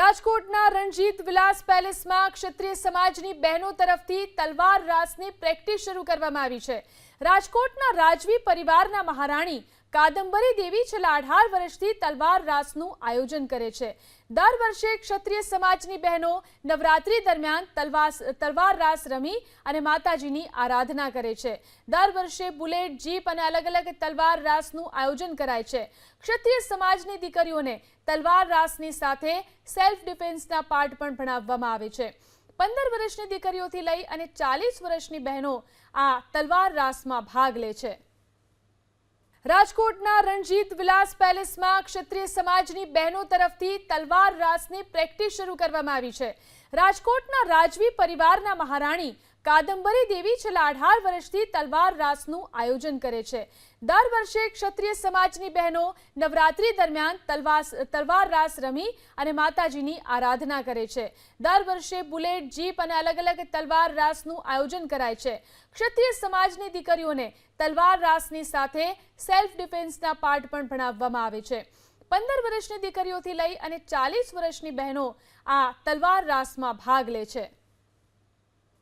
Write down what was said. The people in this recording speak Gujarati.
રાજકોટના રણજીત વિલાસ પેલેસમાં ક્ષત્રિય સમાજની બહેનો તરફથી તલવાર રાસની પ્રેક્ટિસ શરૂ કરવામાં આવી છે. રાજકોટના રાજવી પરિવારના મહારાણી કાદંબરી દેવી છેલ્લા અઢાર વર્ષથી તલવાર રાસનું આયોજન કરે છે. દર વર્ષે ક્ષત્રિય સમાજની બહેનો નવરાત્રી દરમિયાન તલવાસ, તલવાર રાસ રમી અને માતાજીની આરાધના કરે છે. દર વર્ષે બુલેટ, જીપ અને અલગ અલગ તલવાર રાસનું આયોજન કરાય છે. ક્ષત્રિય સમાજની દીકરીઓને તલવાર રાસની સાથે સેલ્ફ ડિફેન્સના પાઠ પણ ભણાવવામાં આવે છે. પંદર વર્ષની દીકરીઓથી લઈ અને ચાલીસ વર્ષની બહેનો આ તલવાર રાસમાં ભાગ લે છે. રાજકોટના રણજીત વિલાસ પેલેસમાં ક્ષત્રિય સમાજની બહેનો તરફથી તલવાર રાસની પ્રેક્ટિસ શરૂ કરવામાં આવી છે. રાજકોટના રાજવી પરિવારના મહારાણી કાદંબરી દેવી છેલ્લા અઢાર વર્ષથી તલવાર રાસનું આયોજન કરે છે. દર વર્ષે ક્ષત્રિય સમાજની બહેનો નવરાત્રી દરમિયાન તલવાસ, તલવાર રાસ રમી અને માતાજીની આરાધના કરે છે. દર વર્ષે બુલેટ, જીપ અને અલગ અલગ તલવાર રાસનું આયોજન કરાય છે. ક્ષત્રિય સમાજની દીકરીઓને તલવાર રાસની સાથે સેલ્ફ ડિફેન્સના પાઠ પણ ભણાવવામાં આવે છે. પંદર વર્ષની દીકરીઓથી લઈ અને ચાલીસ વર્ષની બહેનો આ તલવાર રાસમાં ભાગ લે છે.